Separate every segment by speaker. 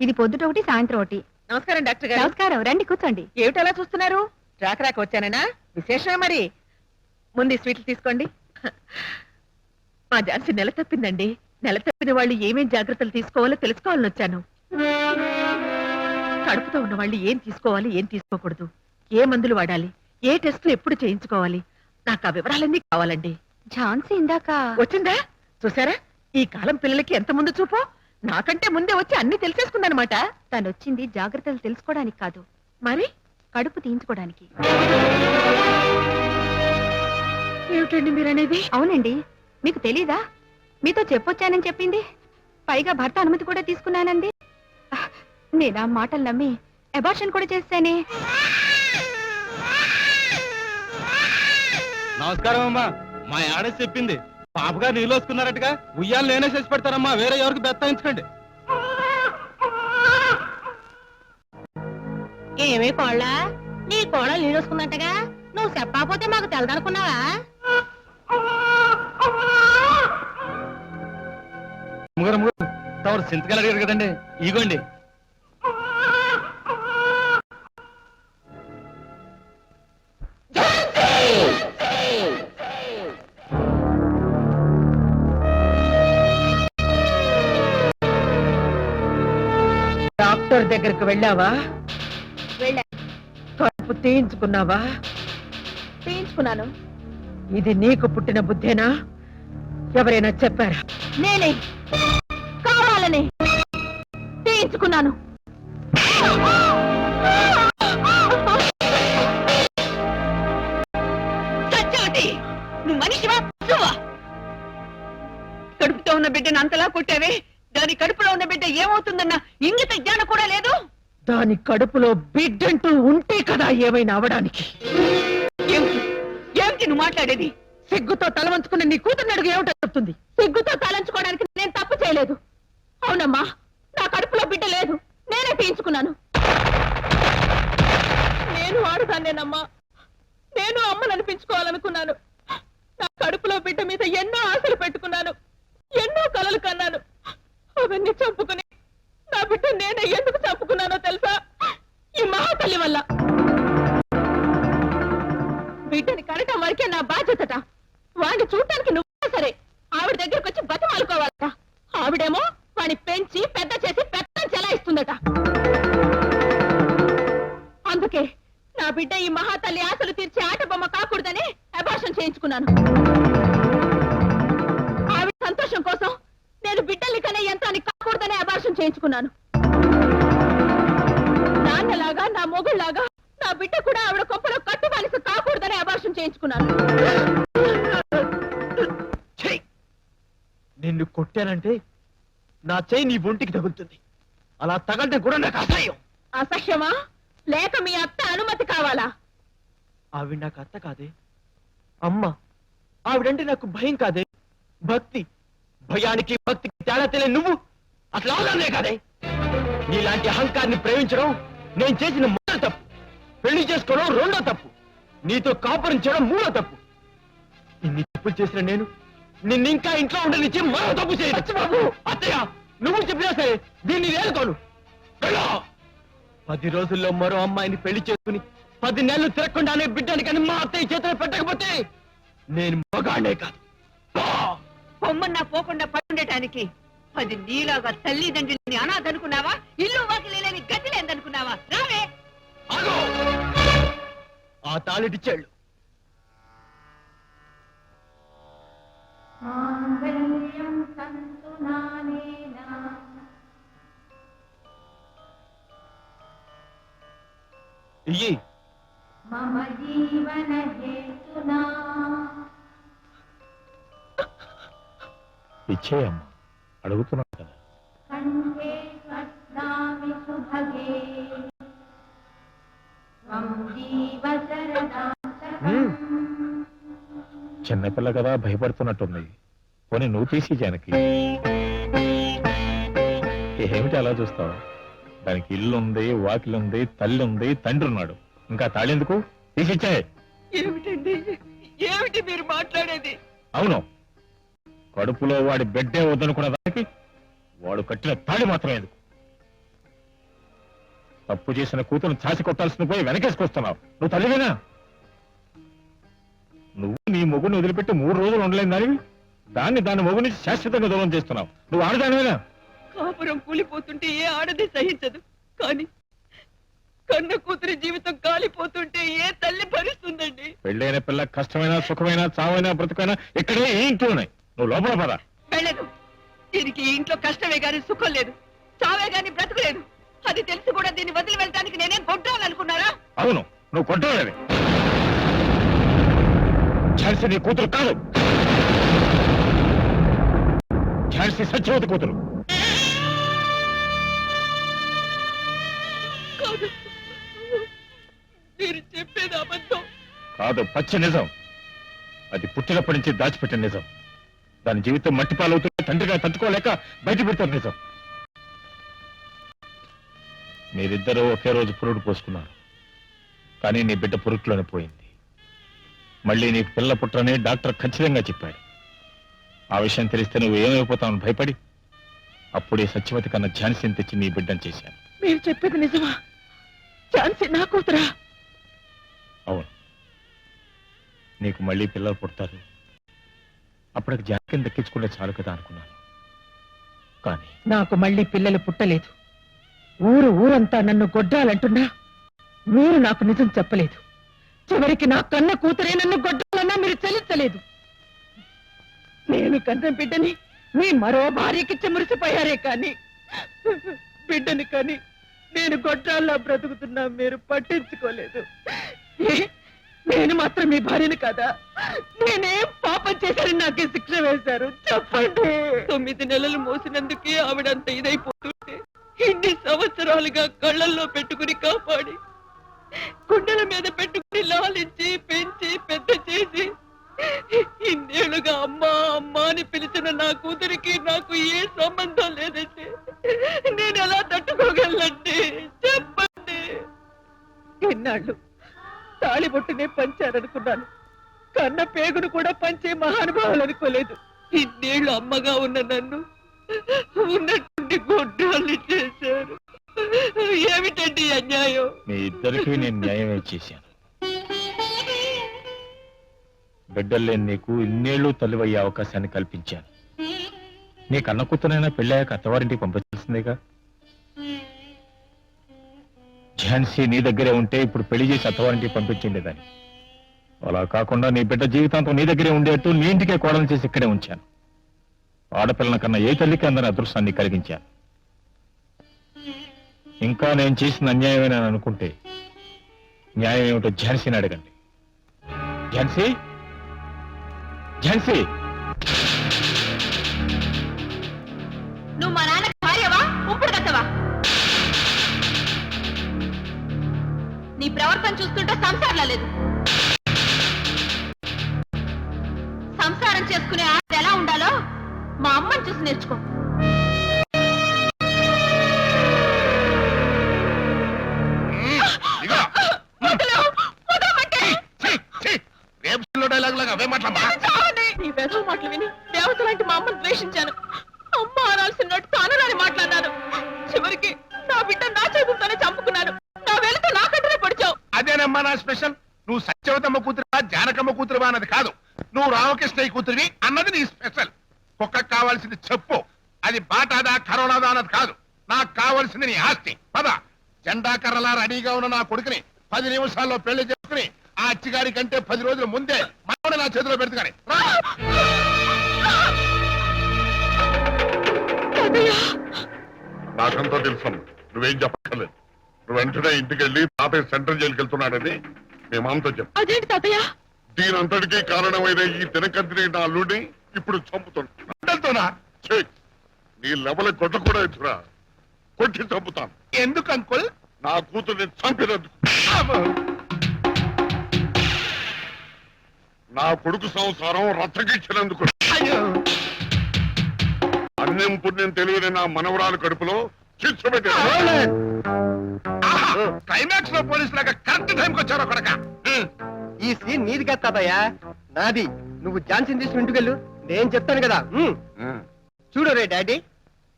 Speaker 1: ఇది పొద్దుట ఒకటి సాయంత్రం ఒకటి.
Speaker 2: నమస్కారం డాక్టర్ గారు.
Speaker 1: నమస్కారం. రండి కూర్చోండి.
Speaker 2: ఏమిటి అలా చూస్తున్నారు? రాక రాక వచ్చానేనా? విశేషమే మరి. ముందు ఈ స్వీట్లు తీసుకోండి. మా ఝాన్సీ నెల తప్పిందండి. నెల తప్పిన వాళ్ళు ఏమేం జాగ్రత్తలు తీసుకోవాలో తెలుసుకోవాలని వచ్చాను. కడుపుతో ఉన్న వాళ్ళు ఏం తీసుకోవాలి ఏం తీసుకోకూడదు. ఏ మందులు వాడాలి ఏ టెస్టులు ఎప్పుడు చేయించుకోవాలి నాకు ఆ వివరాలన్నీ కావాలండి.
Speaker 1: ఝాన్సీ ఇందాక
Speaker 2: వచ్చిందా? చూసారా ఈ కాలం పిల్లలకి ఎంత ముందు చూపో? నాకంటే ముందే వచ్చి అన్ని తెలిసేసుకుందనమాట.
Speaker 1: తను వచ్చింది జాగ్రత్తలు తెలుసుకోవడానికి కాదు.
Speaker 2: మరి
Speaker 1: కడుపు తీయించుకోవడానికి.
Speaker 2: ఏమిటండి మీరనేది?
Speaker 1: అవునండి. మీకు తెలీదా? మీతో చెప్పొచ్చానని చెప్పింది. పైగా భర్త అనుమతి కూడా తీసుకున్నానంది ఆ, నేను ఆ మాటలు నమ్మి అబార్షన్ కూడా చేశానే.
Speaker 3: నమస్కారం అమ్మా. మా ఆడ చెప్పింది. పాపగా నీళ్ళు వస్తున్నారట్టుగా ఉయ్యాలు నేనే చేసి పెడతానమ్మా. వేరే ఎవరికి బెత్తాయించకండి.
Speaker 4: ఏమే కోళ్ళ? నీ కోళ్ళ నీళ్ళొసుకుందంటగా నువ్వు చెప్పకపోతే మాకు తెలదనుకున్నావా?
Speaker 3: తమరు చింతకాయలు అడిగారు కదండి. ఇగోండి.
Speaker 2: దగ్గరకు వెళ్ళావా?
Speaker 1: వెళ్ళా.
Speaker 2: కడుపు తీయించుకున్నావా?
Speaker 1: తీయించుకున్నాను.
Speaker 2: ఇది నీకు పుట్టిన బుద్ధేనా? ఎవరైనా చెప్పారా?
Speaker 1: నేనే. కావాలని. తీయించుకున్నాను.
Speaker 2: నువ్వు మనిషివా? కడుపుతో ఉన్న బిడ్డను అంతలా కొట్టావే? దాని కడుపులో ఉన్న బిడ్డ ఏమవుతుందన్న ఇంగిత జ్ఞానం కూడా లేదు? దాని కడుపులో బిడ్డంటూ ఉంటే కదా ఏమైనా అవడానికి. ఏమిటి? ఏమిటి నువ్వు మాట్లాడేది? సిగ్గుతో తల వంచుకున్న నీ కూతురు అడుగు ఏమిటో చెప్తుంది.
Speaker 1: సిగ్గుతో తలంచుకోవడానికి నేను తప్పు చేయలేదు. అవునమ్మా నా కడుపులో బిడ్డ లేదు. నేనే తీయించుకున్నాను. నేను ఆడదాన్నేనమ్మా. నేను అమ్మను అనిపించుకోవాలనుకున్నాను. నా కడుపులో బిడ్డ మీద ఎన్నో ఆశలు పెట్టుకున్నాను. ఎన్నో కలలు కన్నాను. అవన్నీ చంపుకుని నా బిడ్డ నేను ఎందుకు చంపుకున్నానో తెలుసా? ఈ మహాతల్లి వల్ల. బిడ్డని కనటం వరకే నా బాధ్యతట. వాడిని చూడటానికి చేయించుకున్నాను. నాన్నలాగా నా మొగుళ్ళాగా నా బిడ్డ కూడా ఆవిడ కొంపలో కట్టుబాలిస కాకూడదని అబార్షన్ చేయించుకున్నాను.
Speaker 3: చెయ్ నిన్ను కొట్టానంటే నా చెయ్యి నీ ఒంటికి తగులుతుంది. అలా తగలటం కూడా నాకు అసహ్యం.
Speaker 1: అసహ్యమా? లేక మీ అత్త అనుమతి కావాలా?
Speaker 3: ఆవిడ నాకు అత్త కాదే. అమ్మ ఆవిడంటే నాకు భయం కాదే. భక్తి భయానికి భక్తికి తేడా తెలియని నువ్వు అసలు అవగానే కాదే. నీలాంటి అహంకారాన్ని ప్రేమించడం నేను చేసిన మొదటి తప్పు. పెళ్ళి చేసుకోవడం రెండో తప్పు. నీతో కాపురం చేయడం మూడో తప్పు. ఇన్ని తప్పులు చేసిన నేను నిన్ను ఇంకా ఇంట్లో ఉండనిచ్చి మరో తప్పు చేయొచ్చు బాబు. అత్తయ్య నువ్వు చెప్పినా సరే దీన్ని వేలుకోను. పది రోజుల్లో మరో అమ్మాయిని పెళ్ళి చేసుకుని పది నెలలు తిరగకుండానే బిడ్డని కానీ మా అత్తయ్య చేతిలో పెట్టకపోతే నేను మగాడే కాదు!
Speaker 2: పొమ్మన్నా పోకుండా పడుండటానికి. అది నీలాగా తల్లిదండ్రులని అనాథనుకున్నావా? ఇల్లు వాకిలి లేని గతి లేదనుకున్నావా? రావే!
Speaker 3: ఆ తాళిటిచ్చాళ్ళు. ఇయ్యి. ఇచ్చేయమ్మా. అడుగుతున్నాను కదా చిన్నపిల్ల కదా భయపడుతున్నట్టుంది. పోనీ నువ్వు తీసి జానకి. ఏమిటి అలా చూస్తావు? దానికి ఇల్లు ఉంది వాకిలు ఉంది తల్లి ఉంది తండ్రి ఉన్నాడు ఇంకా తాళెందుకు? తీసిచ్చే
Speaker 2: ఏమిటండి? ఏమిటి మీరు మాట్లాడేది?
Speaker 3: అవును. కడుపులో వాడి బిడ్డే వద్దనుకున్న దానికి వాడు కట్టిన తాళి మాత్రం ఎందుకు
Speaker 5: తప్పు చేసిన కూతురు చాసి కొట్టాల్సిన పోయి వెనకేసుకొస్తున్నావు నువ్వు తల్లివేనా? నువ్వు నీ మొగుని వదిలిపెట్టి మూడు రోజులు ఉండలేని దానివి? దాన్ని దాని మొగు నుంచి శాశ్వతంగా దూరం చేస్తున్నావు. నువ్వు ఆడదానివేనా?
Speaker 6: కాపురం కూలిపోతుంటే ఏ ఆడది సహించదు. కానీ కన్న కూతురి జీవితం కాలిపోతుంటే ఏ తల్లి భరిస్తుందండి?
Speaker 5: పెళ్ళైన పిల్ల కష్టమైన సుఖమైన చావైనా బ్రతుకైనా ఇక్కడే ఇంట్లోనే నువ్వు లోపల పద.
Speaker 6: వెళ్ళదు దీనికి ఈ ఇంట్లో కష్టమే గాని సుఖం లేదు. చావే గాని బ్రతకలేదు అది తెలిసి కూడా దీన్ని వదిలి వెళ్ళడానికి నేనేం కొట్టాలనుకున్నారా
Speaker 5: అవును నువ్వు కొట్టలేదు ఝాన్సీ నీ కూతురు కాదు. ఝాన్సీ సత్యవతి కూతురు.
Speaker 6: కాదు. మీరు చెప్పేది అబద్ధం.
Speaker 5: కాదు పచ్చి నిజం. అది పుట్టినప్పటి నుంచి దాచిపెట్టిన నిజం. దాని జీవితం మట్టి పాలవుతుంటే తండ్రిగా తట్టుకోలేక బయట పెడతారు నిజం. మీరిద్దరూ ఒకే రోజు పురుడు పోసుకున్నారు. కానీ నీ బిడ్డ పురుట్లోనే పోయింది. మళ్ళీ నీకు పిల్ల పుట్టరని డాక్టర్ ఖచ్చితంగా చెప్పాడు. ఆ విషయం తెలిస్తే నువ్వు ఏమైపోతావని భయపడి అప్పుడే సత్యవతి కన్నా ఝాన్సీని తెచ్చి నీ బిడ్డను చేశాను.
Speaker 6: మీరు చెప్పేది నిజమా? ఛాన్సీ నా కూతురా?
Speaker 5: అవును. నీకు మళ్ళీ పిల్లలు పుడతారు. అప్పటికి జాతకం దక్కించుకుంటే చాలు కదా అనుకున్నాను. కానీ
Speaker 6: నాకు మళ్ళీ పిల్లలు పుట్టలేదు. ఊరు ఊరంతా నన్ను గొడ్డాలంటున్నా మీరు నాకు నిజం చెప్పలేదు. చివరికి నా కన్న కూతురే నన్ను గొడ్డాలన్నా మీరు చెల్లించలేదు నేను కన్న బిడ్డని మీ మరో భార్యకిచ్చి మురిసిపోయారే కానీ బిడ్డని కానీ నేను గొడ్రాల్లో బ్రతుకుతున్నా మీరు పట్టించుకోలేదు. నేను మాత్రం మీ భార్యని కదా? నేనేం పాపం చేశారని నాకే శిక్ష వేశారు? చెప్పండి. తొమ్మిది నెలలు మోసినందుకే ఆవిడంత ఇదైపోతుంటే ఇన్ని సంవత్సరాలుగా కళ్ళల్లో పెట్టుకుని కాపాడి గుండెల మీద పెట్టుకుని లాలించి పెంచి పెద్ద చేసి ఇన్నేళ్ళుగా అమ్మా అమ్మా అని పిలిచిన నా కూతురికి నాకు ఏ సంబంధం లేదండి. నేను ఎలా తట్టుకోగలండి చెప్పండి. ఎన్నాళ్ళు తాళిబొట్టునే పంచారనుకున్నాను. కన్న పేగును కూడా పంచే మహానుభావులు అనుకోలేదు. ఇన్నేళ్ళు అమ్మగా ఉన్న నన్ను ఉన్నట్టుండి గొడ్డాలు చేశారు. ఏమిటండి అన్యాయం?
Speaker 5: మీ ఇద్దరికి నేను న్యాయమే చేశాను. బిడ్డల్లేని నీకు ఇన్నేళ్ళు తల్లివయ్యే అవకాశాన్ని కల్పించాను. నీ కన్న కూతురైనా పెళ్ళాక అత్తవారింటికి పంపించాల్సిందేగా? ఝాన్సీ నీ దగ్గరే ఉంటే ఇప్పుడు పెళ్ళి చేసి అత్తవారింటికి పంపించిండేదాన్ని. అలా కాకుండా నీ బిడ్డ జీవితాంతం నీ దగ్గరే ఉండేట్టు నీ ఇంటికే కోడలు చేసి ఇక్కడే ఉంచాను. ఆడపిల్లల కన్నా ఏ తల్లికి అందని అదృష్టాన్ని కలిగించాను? ఇంకా నేను చేసిన అన్యాయమేనని అనుకుంటే న్యాయం ఏమిటో ఝాన్సీని అడగండి. ఝాన్సీ? ఝాన్సీ?
Speaker 4: నువ్వు మా నాన్న భార్యవా? ఇప్పుడు కట్టవా? నీ ప్రవర్తన చూస్తుంటే సంసారంలో లేదు. అమ్మని చూసి నేర్చుకో.
Speaker 1: ఈ వెధవ మాటలు విని దేవత లాంటి మా అమ్మను ద్వేషించాను. అమ్మ అనాల్సినట్టు తానరాని మాట్లాడినాను. చివరికి నా బిడ్డ నా చేతులతోనే చంపుకున్నాను. నా వెళితే నా కంటనే పొడిచావు.
Speaker 7: అదేనమ్మా నా స్పెషల్? నువ్వు సత్యవతమ్మ కూతురువా జానకమ్మ కూతురువా అన్నది కాదు. నువ్వు రామకృష్ణయ్య కూతురివి అన్నది నీ స్పెషల్. కుక్కకు కావాల్సింది చెప్పు. అది బాటాదా కరోనాదా అన్నది కాదు. నాకు కావాల్సింది నీ ఆస్తి. పద. జెండా కర్రలా రెడీగా ఉన్న నా కొడుకుని పది నిమిషాల్లో పెళ్ళి చేసుకుని ఆ అచ్చిగారి కంటే పది రోజుల ముందే మనవడు నా చేతిలో పెడుతుగాని.
Speaker 8: నాకంతా తెలుసు నువ్వేం చెప్పక్కర్లేదు. నువ్వు వెంటనే ఇంటికి వెళ్ళి తాతయ్య సెంట్రల్ జైలుకి వెళ్తున్నాడని మీ మామతో చెప్పు.
Speaker 1: అదేంటి తాతయ్య?
Speaker 8: దీనంతటికీ కారణమైన ఈ దినకంతిని నా అల్లుడిని ఇప్పుడు చంపుతాను.
Speaker 7: బిడ్డలతోనా?
Speaker 8: ఛీ! నీ లెవెల కొట్ట కూడా ఎదురా కొట్టి చంపుతాను.
Speaker 7: ఎందుకు అంకుల్?
Speaker 8: నా కూతుర్ని చంపినందుకు. నా కొడుకు సంసారం రచ్చగిచ్చినందుకు
Speaker 7: అయ్యో!
Speaker 8: అన్నం పుణ్యం తెలియని నా మనవరాలు కడుపులో చిచ్చు
Speaker 7: క్లైమాక్స్లో పోలీసు లాగా కరెక్ట్ టైంకి వచ్చారు కొడక.
Speaker 9: ఈ సీన్ నీది కదా తాతయ్య. నాది. నువ్వు ఝాన్సీని తీసుకుని ఇంటికెళ్ళు నేను చెప్తాను కదా ఉమ్. చూడు రే డాడీ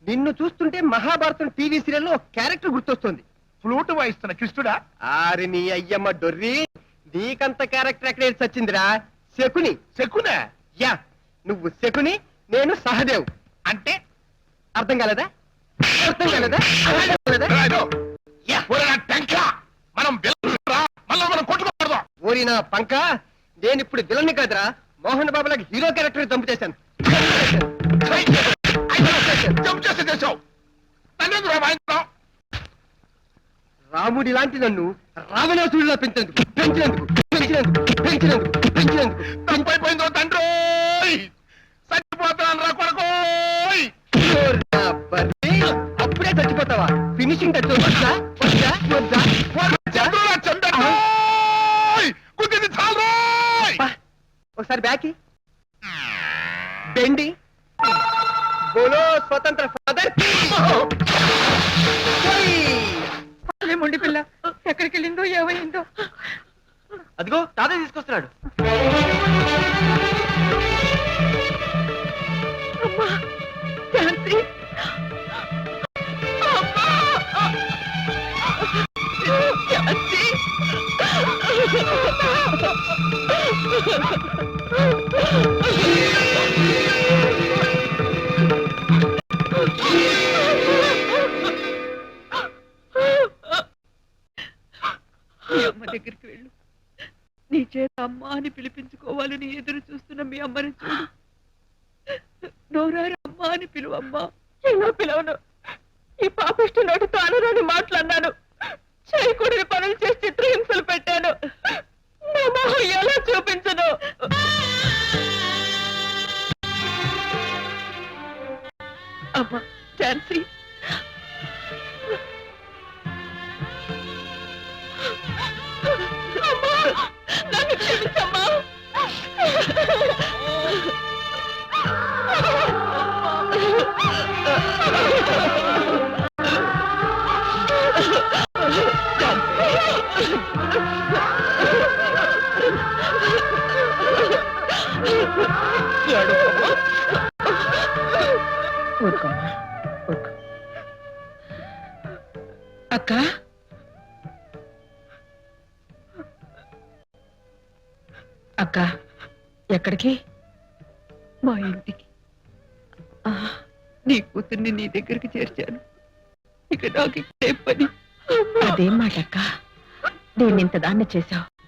Speaker 9: నిన్ను చూస్తుంటే మహాభారతం టీవీ సీరియల్లో ఒక క్యారెక్టర్ గుర్తొస్తుంది.
Speaker 7: ఫ్లూట్ వాయిస్తున్న కృష్ణుడా?
Speaker 9: ఆరి నీ అయ్యమ్మ డొర్రి నీకంత క్యారెక్టర్ ఎక్కడ వచ్చిందిరా? శకుని.
Speaker 7: శకునే?
Speaker 9: యా నువ్వు శకుని నేను సహదేవ్.
Speaker 7: అంటే?
Speaker 9: అర్థం కాలేదా? అర్థం కాలేదా? అర్థం కాలేదా?
Speaker 7: రాజు,
Speaker 9: యా.
Speaker 7: ఒరే నా టెంక! మనం వెళ్ళరా మళ్ళా మనం కొట్టుకోకూడదు.
Speaker 9: ఓరి నా పంక నేను ఇప్పుడు విలన్ని కాదురా. మోహన్ బాబు లాగా హీరో క్యారెక్టర్ చంపు చేశాను. రాముడి లాంటి నన్ను రావణాసుడిలా పెంచేందుకు పెంచినందుకు పెంచినందుకు పెంచినందుకు పెంచినందుకు.
Speaker 7: తప్పైపోయిందో తండ్రి? చచ్చిపోతాను రా
Speaker 9: బర్రి, అప్పుడే చచ్చిపోతావా? ఫినిషింగ్ టచ్ వద్దా ఒకసారి బ్యాకి. బెండి. బోలో స్వతంత్ర ఫాదర్.
Speaker 6: ముండి పిల్ల ఎక్కడికి వెళ్ళిందో ఏమైందో?
Speaker 9: అదిగో తాతయ్య తీసుకొస్తున్నాడు.
Speaker 6: Ha ha ha! పిలిపించుకోవాలని ఎదురు చూస్తున్న మీ అమ్మని చూడు. నోరారమ్మా అని పిలువమ్మా.
Speaker 1: ఎలా పిలవను. ఈ పాపిష్టి నోటితో అనరాని మాట్లాడినాను చేయకూడని పనులు చేసి చిత్రహింసలు పెట్టాను. నా మొహం ఎలా చూపించను?
Speaker 6: అమ్మా ఝాన్సీ అక్క? అక్క ఎక్కడికి? మా ఇంటికి. నీ కూతుర్ని నీ దగ్గరికి చేర్చాను. ఇక నాకు ఇక్కడే పని.
Speaker 2: అదేం మాటక్క. నేనింత దాన్ని చేశావు.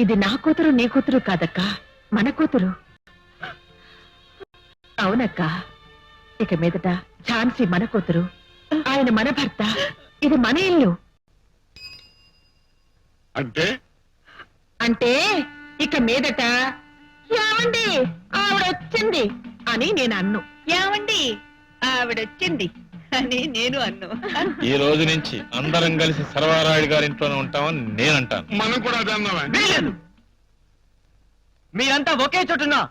Speaker 2: ఇది నా కూతురు నీ కూతురు కాదక్క. మన కూతురు. అవునక్క. ఇక మీదట ఝాన్సీ మన కూతురు. ఆయన మన భర్త. ఇది మన ఇల్లు.
Speaker 8: అంటే?
Speaker 2: అంటే ఇక మీదట ఏమండి? ఆవిడొచ్చింది అని నేను అన్ను.
Speaker 6: ఏమండి? ఆవిడొచ్చింది. అని నేను అన్ను.
Speaker 5: ఈ రోజు నుంచి అందరం కలిసి సర్వారాయుడు గారి ఇంట్లోనే ఉంటామని నేనంటాను.
Speaker 8: మనం కూడా అదే
Speaker 9: వీల్లేదు. మీరంతా ఒకే చోటున్నా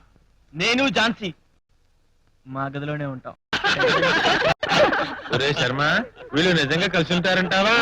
Speaker 9: నేను ఝాన్సీ మా గదిలోనే ఉంటాం.
Speaker 5: ఒరే శర్మ వీళ్ళు నిజంగా కలిసి ఉంటారంటావా?